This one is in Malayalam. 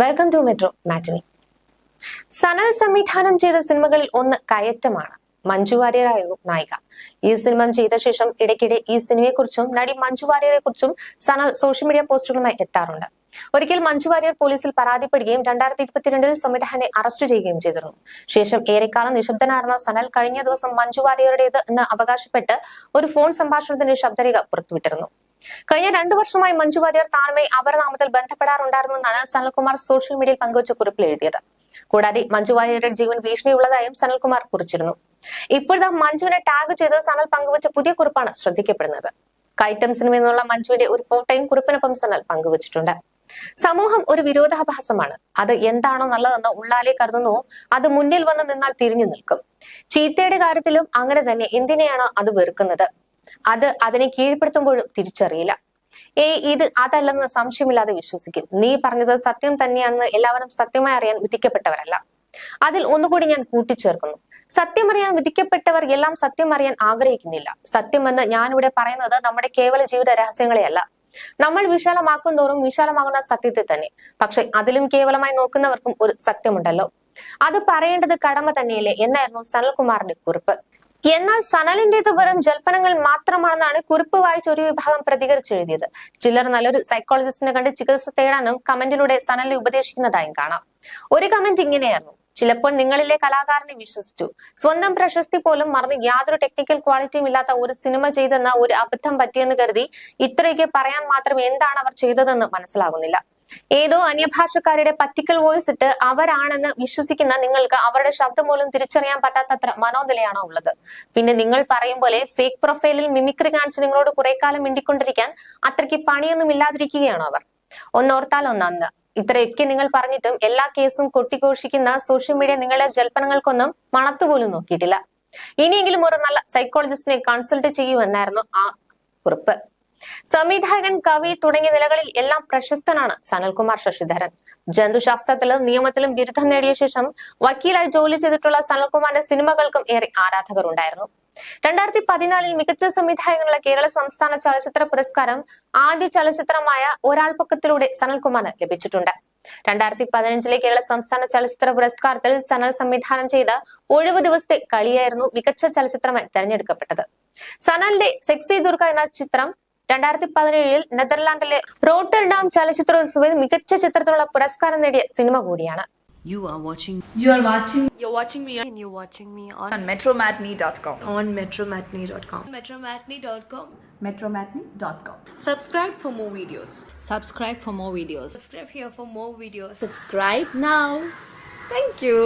Welcome to metro matinee Sanal സംവിധാനം ചെയ്ത സിനിമകളിൽ ഒന്ന് കയറ്റമാണ്. മഞ്ജു വാര്യരായിരുന്നു നായിക. ഈ സിനിമ ചെയ്ത ശേഷം ഇടയ്ക്കിടെ ഈ സിനിമയെക്കുറിച്ചും നടി മഞ്ജു വാര്യരെ കുറിച്ചും സനൽ സോഷ്യൽ മീഡിയ പോസ്റ്റുകളുമായി എത്താറുണ്ട്. ഒരിക്കൽ മഞ്ജു വാര്യർ പോലീസിൽ പരാതിപ്പെടുകയും രണ്ടായിരത്തി ഇരുപത്തിരണ്ടിൽ സംവിധാനെ അറസ്റ്റ് ചെയ്യുകയും ചെയ്തിരുന്നു. ശേഷം ഏറെക്കാലം നിശബ്ദനായിരുന്ന സനൽ കഴിഞ്ഞ ദിവസം മഞ്ജു വാര്യരുടേത് എന്ന് അവകാശപ്പെട്ട് ഒരു ഫോൺ സംഭാഷണത്തിന്റെ ശബ്ദരേഖ പുറത്തുവിട്ടിരുന്നു. കഴിഞ്ഞ രണ്ടു വർഷമായി മഞ്ജു വാര്യർ താനുമായി അപരനാമത്തിൽ ബന്ധപ്പെടാറുണ്ടായിരുന്നെന്നാണ് സനൽകുമാർ സോഷ്യൽ മീഡിയയിൽ പങ്കുവച്ച കുറിപ്പിൽ എഴുതിയത്. കൂടാതെ മഞ്ജു വാര്യരുടെ ജീവൻ ഭീഷണിയുള്ളതായും സനൽകുമാർ കുറിച്ചിരുന്നു. ഇപ്പോഴത്തെ മഞ്ജുവിനെ ടാഗ് ചെയ്ത് സനൽ പങ്കുവച്ച പുതിയ കുറിപ്പാണ് ശ്രദ്ധിക്കപ്പെടുന്നത്. കൈറ്റം സിനിമ മഞ്ജുവിന്റെ ഒരു ഫോട്ടോയും കുറിപ്പിനൊപ്പം സനൽ പങ്കുവച്ചിട്ടുണ്ട്. സമൂഹം ഒരു വിരോധാഭാസമാണ്. അത് എന്താണോ നല്ലതെന്ന് ഉള്ളാലെ കരുതുന്നു. അത് മുന്നിൽ വന്ന് നിന്നാൽ തിരിഞ്ഞു നിൽക്കും. ചീത്തയുടെ കാര്യത്തിലും അങ്ങനെ തന്നെ. എന്തിനെയാണോ അത് വെറുക്കുന്നത്? അത് അതിനെ കീഴ്പ്പെടുത്തുമ്പോഴും തിരിച്ചറിയില്ല. ഏ ഇത് അതല്ലെന്ന് സംശയമില്ലാതെ വിശ്വസിക്കും. നീ പറഞ്ഞത് സത്യം തന്നെയാണെന്ന് എല്ലാവരും സത്യമായി അറിയാൻ വിധിക്കപ്പെട്ടവരല്ല. അതിൽ ഒന്നുകൂടി ഞാൻ കൂട്ടിച്ചേർക്കുന്നു. സത്യമറിയാൻ വിധിക്കപ്പെട്ടവർ എല്ലാം സത്യം അറിയാൻ ആഗ്രഹിക്കുന്നില്ല. സത്യമെന്ന് ഞാനിവിടെ പറയുന്നത് നമ്മുടെ കേവല ജീവിത രഹസ്യങ്ങളെയല്ല. നമ്മൾ വിശാലമാക്കും തോറും വിശാലമാകുന്ന സത്യത്തെ തന്നെ. പക്ഷെ അതിലും കേവലമായി നോക്കുന്നവർക്കും ഒരു സത്യമുണ്ടല്ലോ. അത് പറയേണ്ടത് കടമ തന്നെയല്ലേ എന്നായിരുന്നു സനൽകുമാറിന്റെ കുറിപ്പ്. എന്നാൽ സനലിന്റേത് വെറും ജൽപ്പനങ്ങൾ മാത്രമാണെന്നാണ് കുറിപ്പ് വായിച്ച ഒരു വിഭാഗം പ്രതികരിച്ചെഴുതിയത് ചിലർ നല്ലൊരു സൈക്കോളജിസ്റ്റിനെ കണ്ട് ചികിത്സ തേടാനും കമന്റിലൂടെ സനലിനെ ഉപദേശിക്കുന്നതായും കാണാം. ഒരു കമന്റ് ഇങ്ങനെയായിരുന്നു. ചിലപ്പോൾ നിങ്ങളിലെ കലാകാരനെ വിശ്വസിച്ചു. സ്വന്തം പ്രശസ്തി പോലും മറന്ന് യാതൊരു ടെക്നിക്കൽ ക്വാളിറ്റിയും ഇല്ലാത്ത ഒരു സിനിമ ചെയ്തെന്ന ഒരു അബദ്ധം പറ്റിയെന്ന് കരുതി ഇത്രയൊക്കെ പറയാൻ മാത്രം എന്താണ് അവർ ചെയ്തതെന്ന് മനസ്സിലാകുന്നില്ല. ഏതോ അന്യഭാഷക്കാരുടെ പറ്റിക്കൽ വോയിസ് ഇട്ട് അവരാണെന്ന് വിശ്വസിക്കുന്ന നിങ്ങൾക്ക് അവരുടെ ശബ്ദം പോലും തിരിച്ചറിയാൻ പറ്റാത്തത്ര മനോനിലയാണോ ഉള്ളത്? പിന്നെ നിങ്ങൾ പറയും പോലെ ഫേക്ക് പ്രൊഫൈലിൽ മിമിക്രി കാണിച്ച് നിങ്ങളോട് കുറെ കാലം മിണ്ടിക്കൊണ്ടിരിക്കാൻ അത്രയ്ക്ക് പണിയൊന്നും ഇല്ലാതിരിക്കുകയാണോ അവർ? ഒന്നോർത്താൽ ഒന്നന്ന് ഇത്രയൊക്കെ നിങ്ങൾ പറഞ്ഞിട്ടും എല്ലാ കേസും കൊട്ടിഘോഷിക്കുന്ന സോഷ്യൽ മീഡിയ നിങ്ങളെ ജൽപ്പനങ്ങൾക്കൊന്നും മണത്തുപോലും നോക്കിയിട്ടില്ല. ഇനിയെങ്കിലും ഒരു നല്ല സൈക്കോളജിസ്റ്റിനെ കൺസൾട്ട് ചെയ്യൂ എന്നായിരുന്നു ആ കുറിപ്പ്. സംവിധായകൻ കവി തുടങ്ങിയ നിലകളിൽ എല്ലാം പ്രശസ്തനാണ് സനൽകുമാർ ശശിധരൻ. ജന്തുശാസ്ത്രത്തിലും നിയമത്തിലും ബിരുദം നേടിയ ശേഷം വക്കീലായി ജോലി ചെയ്തിട്ടുള്ള സനൽകുമാറിന്റെ സിനിമകൾക്കും ഏറെ ആരാധകർ ഉണ്ടായിരുന്നു രണ്ടായിരത്തി പതിനാലിൽ മികച്ച സംവിധായകനുള്ള കേരള സംസ്ഥാന ചലച്ചിത്ര പുരസ്കാരം ആദ്യ ചലച്ചിത്രമായ ഒരാൾ പൊക്കത്തിലൂടെ സനൽകുമാറിന് ലഭിച്ചിട്ടുണ്ട്. രണ്ടായിരത്തി പതിനഞ്ചിലെ കേരള സംസ്ഥാന ചലച്ചിത്ര പുരസ്കാരത്തിൽ സനൽ സംവിധാനം ചെയ്ത ഒഴിവ് ദിവസത്തെ കളിയായിരുന്നു മികച്ച ചലച്ചിത്രമായി തെരഞ്ഞെടുക്കപ്പെട്ടത്. സനലിന്റെ സെക്സി ദുർഗ എന്ന ചിത്രം രണ്ടായിരത്തി പതിനേഴിൽ നെതർലാൻഡിലെ റോട്ടർഡാം ചലച്ചിത്രോത്സവത്തിൽ മികച്ച ചിത്രത്തിനുള്ള പുരസ്കാരം നേടിയ സിനിമ കൂടിയാണ് You are watching You are watching You're watching me on and you're watching me on, on metromatney.com. on metromatney.com. metromatney.com. Metromatney.com. Subscribe for more videos. subscribe for more videos Subscribe here for more videos. Subscribe now. Thank you.